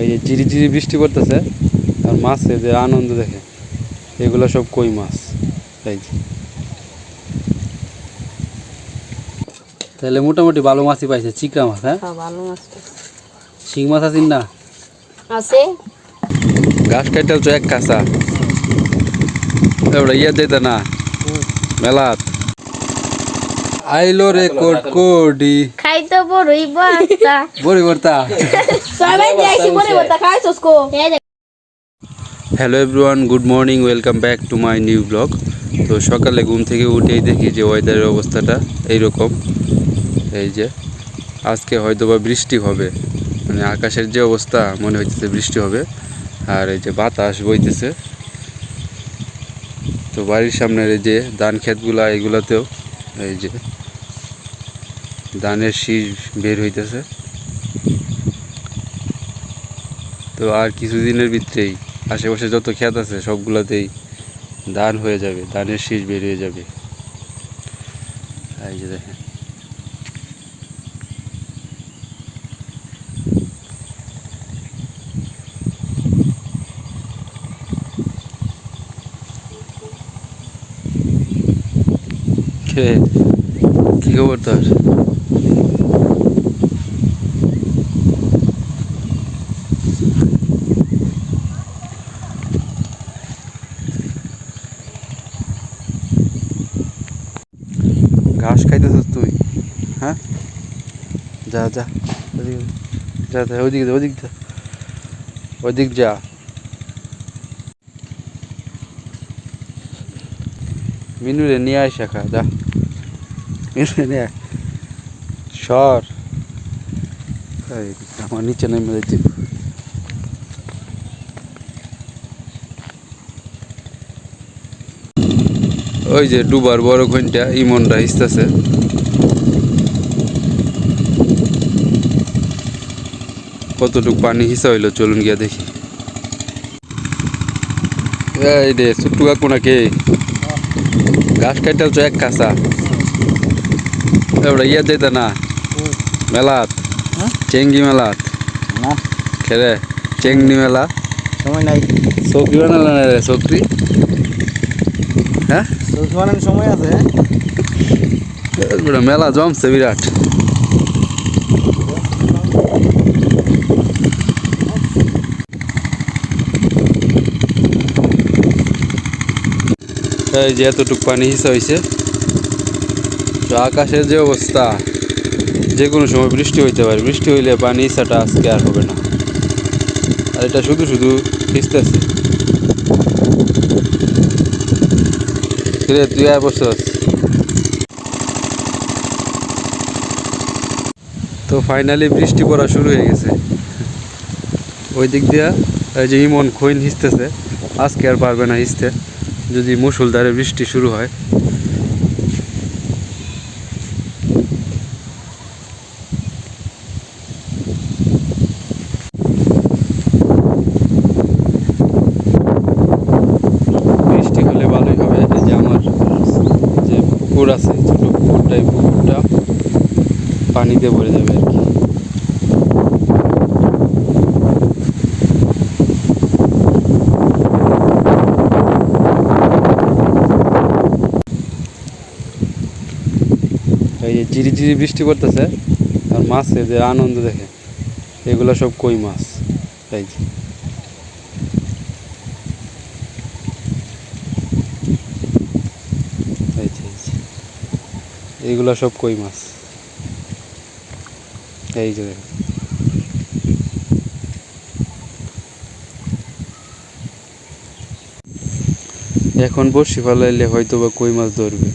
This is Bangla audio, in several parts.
এই যে ঝিরি ঝিরি বৃষ্টি পড়তেছে আর মাছে যে আনন্দ দেখে এগুলো সব কই মাছ? এই যে। তাহলে মোটামুটি ভালো মাছই পাইছে চিকা মাছ হ্যাঁ? হ্যাঁ ভালো মাছ শিং মাছ আছেন না? আছে। ঘাস কাটাল তো এক কাঁচা। এবার ইয়ে দিতে না মেলাত। আইলো রে কোট কোডি খাইতে বড়ই বাচ্চা। বড়ি বর্তা সবাই যাইছি বড়ই খাইছস কো hello everyone good morning welcome back to my new blog তো সকালে ঘুম থেকে উঠেই দেখি যে ওয়েদারের অবস্থাটা এইরকম। এই যে আজকে হয়তো বা বৃষ্টি হবে। মানে আকাশের যে অবস্থা মনে হইতেছে বৃষ্টি হবে। আর এই যে বাতাস বইতেছে। তো বাড়ির সামনের এই যে ধান ক্ষেতগুলা এগুলাতেও এই যে ধানের শীষ বের হইতেছে। তো আর কিছুদিনের ভিতরেই আশেপাশে যত ক্ষেত আছে, সবগুলোতেই ধান হয়ে যাবে, ধানের শীষ বের হয়ে যাবে। এই যে দেখেন। কি? খবর তোর ঘাস খাইতেছিস তুই হ্যাঁ যা যা, ওদিকে, যা যা, ওদিকে যা, ওদিক যা ওদিক যা। মিনুরে নিয়ে আয় শাখা, যা। মিনুরে নিয়ে আয়। সর। আমার নিচে নেমে যাচ্ছি। ওই যে ডুবার বড় ঘণ্টা ইমনটা হিসতেছে কতটুক পানি হিসা হইল চলুন গিয়া দেখি। এই রে ছোট্টু কাকু নাকি? ঘাস কাটাল এক কাঁচা। এবার ইয়া যেতে না। মেলাত চেঙ্গি মেলাত। না। খেলে চেংনি মেলা। সময় নাই। চকরি বানালে না রে চকরি হ্যাঁ? বানানোর সময় আছে। মেলা জমছে বিরাট। এই যে এতটুক পানি হিসা হয়েছে তো আকাশের যে অবস্থা যে কোনো সময় বৃষ্টি হইতে পারে, বৃষ্টি হইলে পানি হিসাটা আজকে আর হবে না। আর এটা শুধু শুধু কিরে তুই আর বসে তো ফাইনালি বৃষ্টি পড়া শুরু হয়ে গেছে। ওই দিক দিয়া এই যে ইমন খৈন হিসতেছে, আজকে আর পারবে না হিসতে। যদি মুসুলধারে বৃষ্টি শুরু হয়। বৃষ্টি হলে ভালোই হবে। এই যে আমার যে পুকুর আছে, ছোট পুকুরটা এই পুকুরটা পানিতে ভরে যাবে আর কি এই যে ঝিরি ঝিরি বৃষ্টি পড়তেছে, আর মাছে যে আনন্দ দেখে। এগুলো সব কই মাছ? যে। এইগুলো সব কই মাছ? এই যে এখন বর্ষি ফেলাইলে হয়তো বা কই মাছ ধরবে?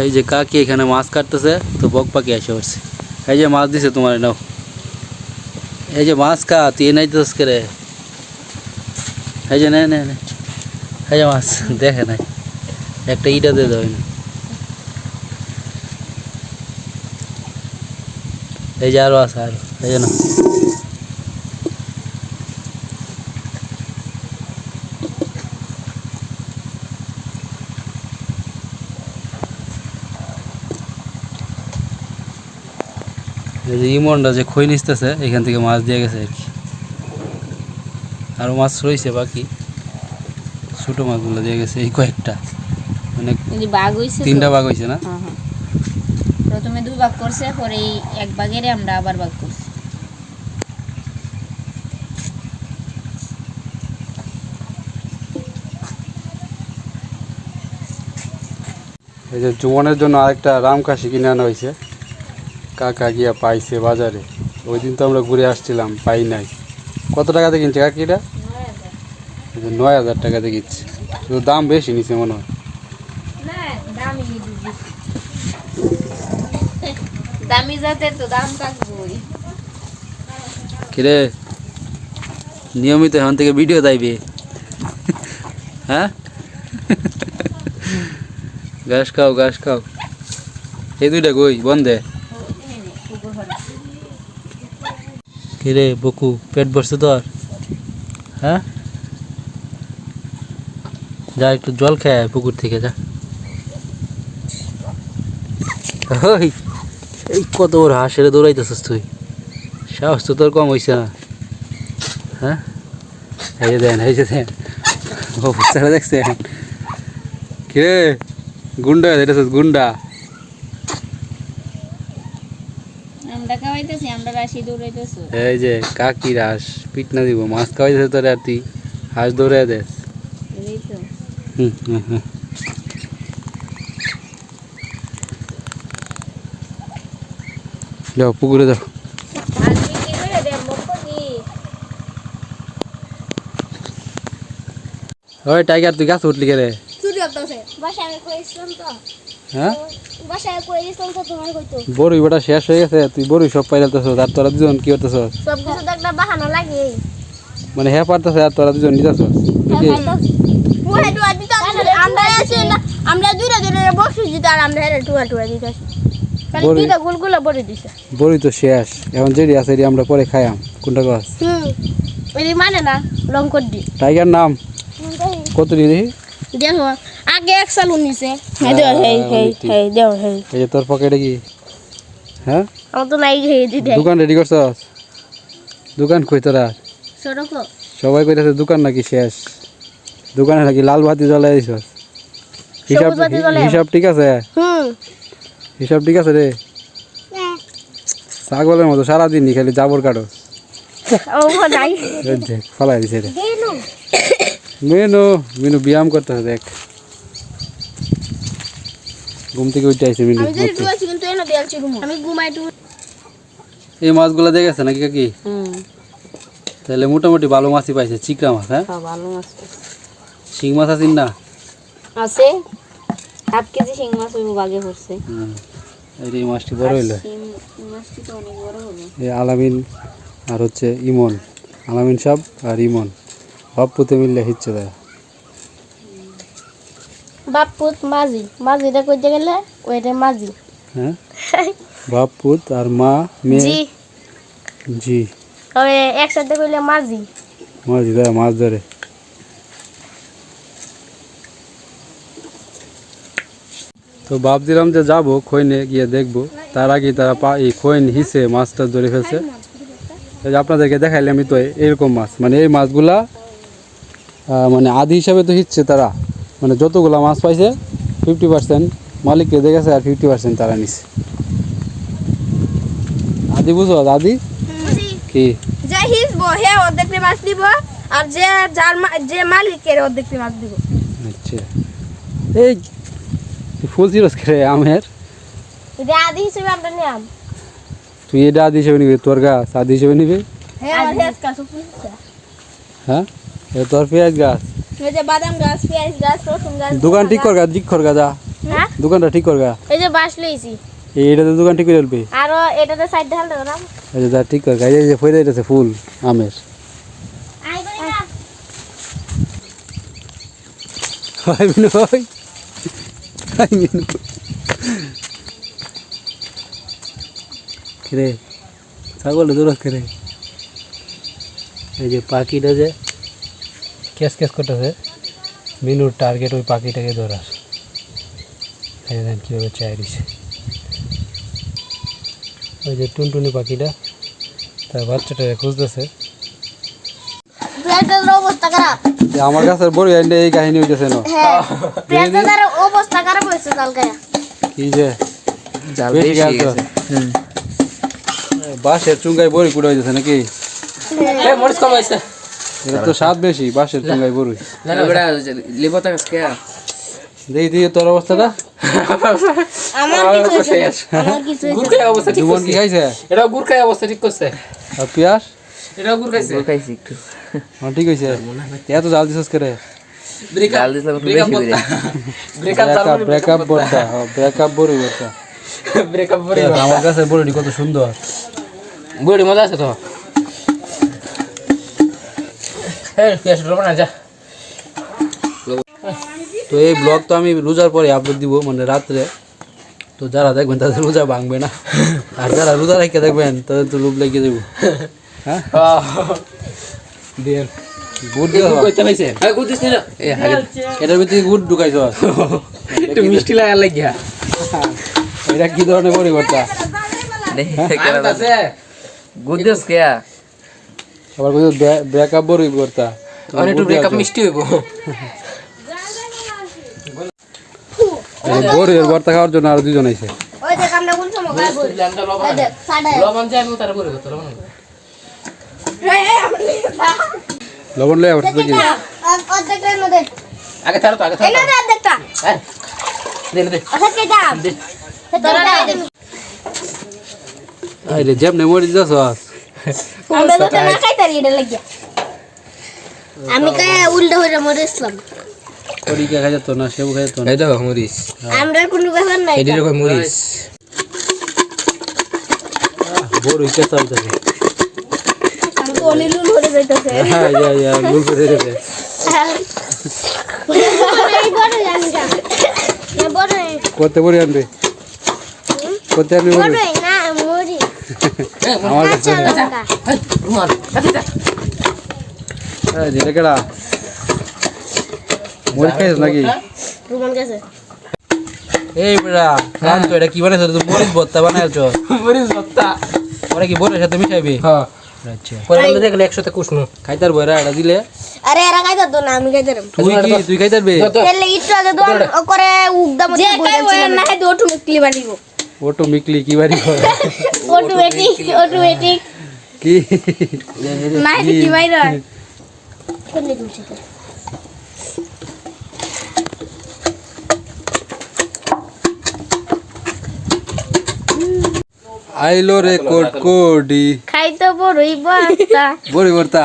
এই যে কাকি এখানে মাছ কাটতেছে তো বক পাখি এসে পড়ছে এই যে মাছ দিছে তোমার নাও এই যে মাছ কা তুই এনে দিতেস করে এই যে নে নে এই যে মাছ দেখে নাই একটা ইটা দিয়ে দেবেন এই যে আরও আছে আরও এই যে না যে ইমনটা যে খই নিচতেছে এখান থেকে মাছ দিয়ে গেছে আর কি। আরও মাছ রয়েছে বাকি। ছোটো মাছগুলো দিয়ে গেছে এই কয়েকটা। মানে এই যে বাঘ তিনটা ভাগ হয়েছে না? হ্যাঁ, হ্যাঁ। প্রথমে দুই ভাগ করছে পরে এই এক ভাগের আমরা আবার ভাগ করছি। এই যে জুবনের জন্য আরেকটা রামকাশি কিনে আনা হয়েছে কাকা গিয়া পাইছে বাজারে। ওই দিন তো আমরা ঘুরে আসছিলাম পাই নাই। কত টাকাতে কিনছে কাকিটা নয় হাজার টাকাতে কিনছে। শুধু দাম বেশি নিছে মনে হয়। দামি দামি জাতের তো দাম থাকবই কিরে? নিয়মিত এখন থেকে ভিডিও দেবে হ্যাঁ? ঘাস খাও ঘাস খাও। এই দুইটা কই? বন্ধে? কিরে বকু, পেট ভরছে তোর? হ্যাঁ? যা, একটু জল খেয়ে পুকুর থেকে, যা। এই কত বড় হাঁসের দৌড়াইতেছিস তুই? সাহস তো তোর কম হয়েছে না। হ্যাঁ? এই যে দেন, এই যে দেন। দেখছেন? কিরে, গুন্ডা গুন্ডা? আমরা খাওয়াইতেছি আমরা রাশি দৌড়াইতেছি। এই যে কাকি রাস পিট না দিব মাছ খাওয়াইছে তোর আর তুই হাঁস দৌড়াই দেস এই তো। হুম হুম হুম। যাও পুকুরে যাও। আর বিক্রি করে দেন বকরি ওই টাইগার তুই গাছ উঠলি কে রে চুরি করতেছে। বাসায় আমি কইছিলাম তো। হ্যাঁ? বাসায় কইছিলাম তো তোমার কইতো। বড়ই বেটা শেষ হয়ে গেছে তুই বড়ই সব পাইলাতেছ আর তোরা দুজন কি করতেছ সব কিছু তো একটা বাহানা লাগে। মানে হ্যাঁ পারতেছে আর তোরা দুজন নিতেছ আমরা আছি। না আমরা দুইটা দুইটা বসে দিতে আর আমরা টুয়া টুয়া দিতেছি। বড়ি। গুলগুলা বড়ে দিছে। বড়ই তো শেষ। এখন যেটি আছে এটি আমরা পরে খাইয়াম। কোনটা গাছ হুম এটি মানে না লং করে দি টাইগার নাম। কত দিয়ে দেখি? দেখো আগে এক সাল উনিছে হ্যাঁ দেও হেই হেই হেই দেও হেই। এই তোর পকেটে কি? হ্যাঁ? আমার তো নাই হেই দি দে দোকান রেডি করছস? দোকান কই তোরা? সরক সবাই কইতাছে দোকান নাকি শেষ। দোকানে নাকি লাল বাতি জ্বালাই দিছস। হিসাব হিসাব ঠিক আছে? হুম। হিসাব ঠিক আছে রে? ছাগলের মতো সারাদিন খালি জাবর কাটো ফালাই দিছে রে। মেনু। মেনু ব্যায়াম করতে হবে দেখ। ঘুম থেকে উঠে আইছে মেনু আমি যদি টুয়া চিকেন তো এনে দিয়ালছি রুম আমি ঘুমাই এই মাছগুলো দিয়ে গেছে নাকি কাকি? হুম। তাহলে মোটামুটি ভালো মাছই পাইছে চিকরা মাছ হ্যাঁ? ভালো মাছ শিং মাছ আছিস না? আছে। হাফ কেজি শিং মাছ ওই বাগে পড়ছে এই যে এই মাছটি বড় হইল। শিং মাছটি তো অনেক বড় হবে এই আলামিন আর হচ্ছে ইমন। আলামিন সাহ আর ইমন। বাপ্পুতে মিললে হিচ্ছে দেয়। বাপুত মাঝি মাঝিটা কইতে গেলে ওইটা মাঝি হ্যাঁ? বাপুত আর মা মেয়ে? জি। তবে একসাথে কইলে মাঝি মাছ ধরে মাছ ধরে। তো ভাবছিলাম যে যাব খৈনে গিয়ে দেখব। তার আগে তারা পা এই খৈন হিসে মাছটা ধরে ফেলছে। আপনাদেরকে দেখাইলে আমি তো এরকম মাছ। মানে এই মাছগুলা আহ, মানে আদি হিসাবে তো হিচ্ছে তারা। মানে যতগুলা মাছ পাইছে ফিফটি পার্সেন্ট মালিককে দেখেছে আর ফিফটি পার্সেন্ট তারা নিছে। আদি বুঝো আদি? কি? যে হিসবো হে মাছ দিব আর যে যার যে মালিকের মাছ দিব। আচ্ছা। এই ফুল খেয়ে আমের? আদি হিসেবে আমরা নিলাম। তুই এটা আদি হিসেবে নিবি তোর গাছ আদি হিসেবে নিবি? হ্যাঁ হ্যাঁ? এ তোর পেঁয়াজ গাছ? এই যে বাদাম গাছ পেঁয়াজ গাছ রসুন গাছ দোকান ঠিক কর গা ঠিক কর যা। হ্যাঁ? দোকানটা ঠিক কর গা এই যে বাঁশ লইছি। এই এটাতে দোকান ঠিক করে ফেলবি। আর এটাতে সাইড ঢাল দেবো না? এই যে যা ঠিক কর গা এই যে ফইরে এটাছে ফুল আমের। হাই মিনু ভাই। হাই মিনু। কিরে? ছাগল দৌড়াত করে এই যে পাখিটা যে ক্যাস ক্যাস করতেছে। মিনুর টার্গেট ওই পাখিটাকে ধরার দেখেন কীভাবে চাই দিছে। ওই যে টুনটুনি পাখিটা তার বাচ্চাটাকে খুঁজতেছে। আমার কাছে বড় এন্ডে এই কাহিনী হইতেছে না। হ্যাঁ অবস্থা খারাপ হয়েছে কালকে কি যে? গাছ। তো। বড়ি কুড়ে হইতেছে নাকি মরিচ কম হয়েছে এটা তো স্বাদ বেশি বাঁশের চুঙ্গাই বড়ি লিবতা কে? দেখি দিয়ে তোর অবস্থাটা? আমার অবস্থা ঠিক জীবন কি করছে। খাইছে? এটা গুরখাই অবস্থা ঠিক করছে। আর পিয়াস? এটাও গুরখাইছে খাইছি। একটু। হ্যাঁ ঠিক হয়েছে এত জাল দিছস করে breakup breakup breakup breakup breakup বড়টা ব্রেকআপ বড়ি বড়টা ব্রেকআপ বড়ি আমার কাছে বড়ি কত সুন্দর। বড়ি মজা আছে তো? না যা। তো এই ব্লগ তো আমি রোজার পরে আপলোড দিব মানে রাত্রে। তো যারা দেখবেন তাদের রোজা ভাঙবে না। আর যারা রোজা রেখে দেখবেন তাদের তো লোভ লেগে দেবো হ্যাঁ? গুড় হ্যাঁ এটার ভিতরে গুড় ঢুকাইছ? একটু মিষ্টি লাগা লাগিয়া। এটা কি ধরনের পরিবর্তা আছে গুদ্দেস কে? আবার কইছো ব্রেকআপ পরিবর্তা অনেক একটু ব্রেকআপ মিষ্টি হইব। বড়ি এর ভর্তা খাওয়ার জন্য আর দুজন আইছে। ওই দেখ আমরা কোন সময় দেখ সাড়ে লবণ আমি তার বড়ি করতে লবণ লবণ লয়ে আবার দেখি অর্ধেকটার মধ্যে। আগে ছাড়ো তো আগে এই ছাড়ো না অর্ধেকটা। হ্যাঁ দে দে। আচ্ছা কে দাম দে আইরে যেমনে মরি দিছস আমরা তো না খাইতারি এটা লাগিয়া। আমি কায় উল্টা হইরা না সেবু না। এই দেখো আমরা কোনো ব্যাপার নাই বড় লুল হয়ে যাইতাছে। হ্যাঁ ইয়া ইয়া লুল করে রেখে বড় আমি যা না বড় করতে আনবে করতে আনবে বড় আমার কাছে কেডা? মরি খাইছ নাকি? রুমান গেছে। এই বেড়া কান তো এটা কি বানাইছ? তুই মরিচ ভর্তা বানাইছ। মরিচ ভর্তা। ওরা কি বড়ের সাথে মিশাইবি? হ্যাঁ। আচ্ছা। পরে আমরা দেখলে একসাথে কুসনু। খাইতার বয়রা এটা দিলে। আরে এরা খাইতার তো না আমি তুই কি তুই আগে দোয়ান করে ওই না খাই দো টুমি ক্লিবার দিব অটো মিকলি কি বাড়ি করে অটোমেটিক অটোমেটিক কি না এটা কি বাইর হয় কোনে দিছি আইলো রে কোট কোডি খাই তো বড়ই বাতা বড়ি ভর্তা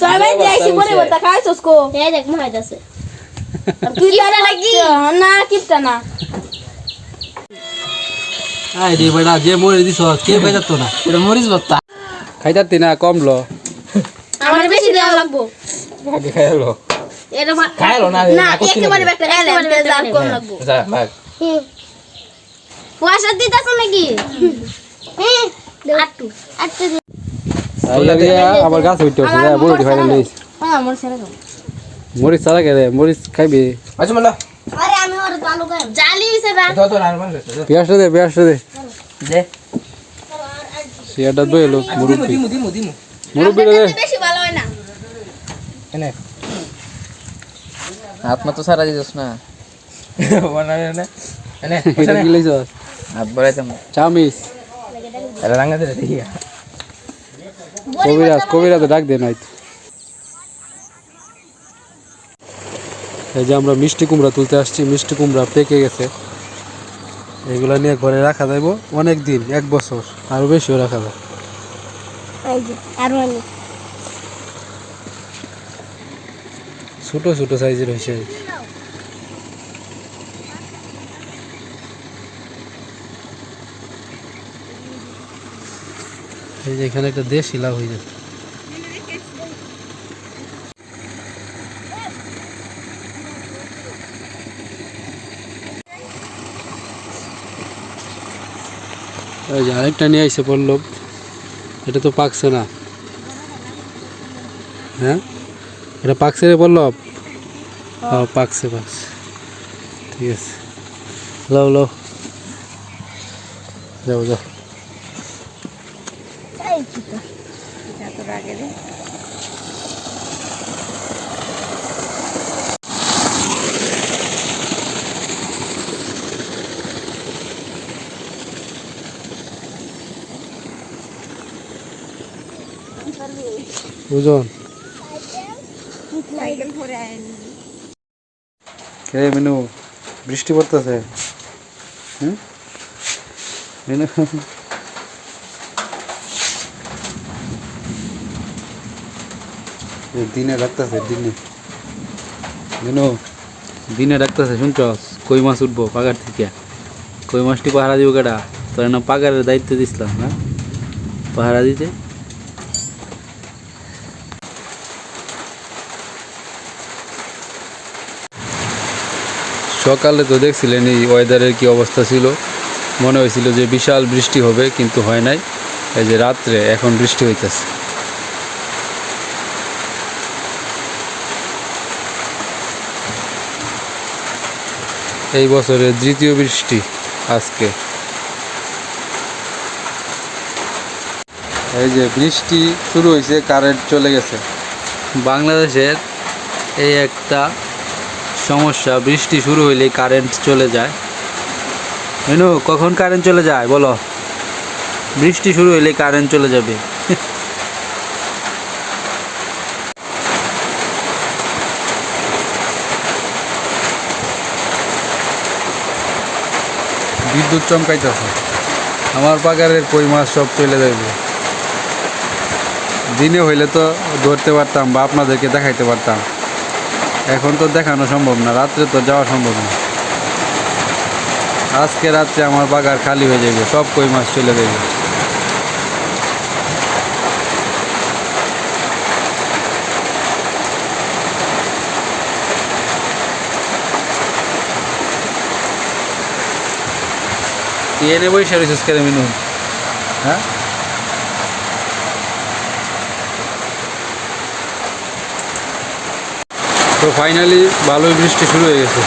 সবাই যাইছি বড়ই বাতা খাইছস কো এই দেখ মাই যাচ্ছে তুই তারা লাগি না কিপটা না আই রে বেড়া যে মরে দিছ কে খাইতার তো না? এটা মরিচ ভর্তা খাইতারতি না কমলো আমার বেশি দেওয়া লাগবো। আগে খাইলো এটা খাইলো না না একেবারে একটা একেবারে একটা কম লাগবো। যা ভাগ। পয়সা দিতাছ নাকি? আটটু আটটু দি আইলা দিয়া আবার গাছ হইতে হচ্ছে যা বড়ি ফাইনাল হ্যাঁ আমার ছেড়ে দাও মরিচ সারা কে রে মরিচ খাইবি। আচ্ছা আরে আমি ওর চালু করে জালি হইছে না তো তো আর মান পেঁয়াজটা দে পেঁয়াজটা দে। দে। সিয়াটা দই লোক মুরব্বি। দিমু দিমু দিমু মুরব্বি দে। বেশি ভালো হয় না। এনে। হাত তো সারা দিছস না। বানাবে না এনে এটা কি লইছ হাত বাড়াইতাম চামিস এটা রাঙ্গা দে দেখি কবিরাজ কবিরাজ ডাক দে নাই এই যে আমরা মিষ্টি কুমড়া তুলতে আসছি মিষ্টি কুমড়া পেকে গেছে। এগুলা নিয়ে ঘরে রাখা যাইব অনেক দিন এক বছর আরও বেশিও রাখা যায় এই যে আর অনেক। ছোট ছোট সাইজের হয়েছে। এই যে এখানে একটা দেশি লাভ হয়ে যাবে এই যে আরেকটা নিয়ে আইসে পল্লব এটা তো পাকছে না। হ্যাঁ? এটা পাকছে রে পল্লব হ্যাঁ। পাকছে পাকছে। ঠিক আছে। লও লাও। যাও যাও। বুঝুন। কে মিনু? বৃষ্টি পড়তেছে। মিনু? দিনে রাখতেছে, দিনে। মিনু, দিনে ডাকতেছে শুনছ? কই মাছ উঠবো পাগার থেকে? কই মাছটি পাহারা দিব কেটা তোর না পাগারের দায়িত্ব দিছিলাম হ্যাঁ পাহারা দিতে? সকালে তো দেখছিলেন এই ওয়েদারের কি অবস্থা ছিল। মনে হয়েছিল যে বিশাল বৃষ্টি হবে, কিন্তু হয় নাই। এই যে রাত্রে এখন বৃষ্টি হইতেছে। এই বছরের দ্বিতীয় বৃষ্টি আজকে। এই যে বৃষ্টি শুরু হয়েছে কারেন্ট চলে গেছে। বাংলাদেশের এই একটা সমস্যা, বৃষ্টি শুরু হইলেই কারেন্ট চলে যায়। মেনু কখন কারেন্ট চলে যায় বলো? বৃষ্টি শুরু হইলেই কারেন্ট চলে যাবে। বিদ্যুৎ চমকাইতেছে। আমার পাগারের কই মাছ সব চলে যাবে দিনে হইলে তো ধরতে পারতাম বা আপনাদেরকে দেখাইতে পারতাম। এখন তো দেখানো সম্ভব না, রাত্রে তো যাওয়া সম্ভব না। আজকে রাত্রে আমার বাগার খালি হয়ে যাবে, সব কই মাছ চলে যাবে। এনে বসে রয়েছিস হ্যাঁ? তো ফাইনালি ভালোই বৃষ্টি শুরু হয়ে গেছে।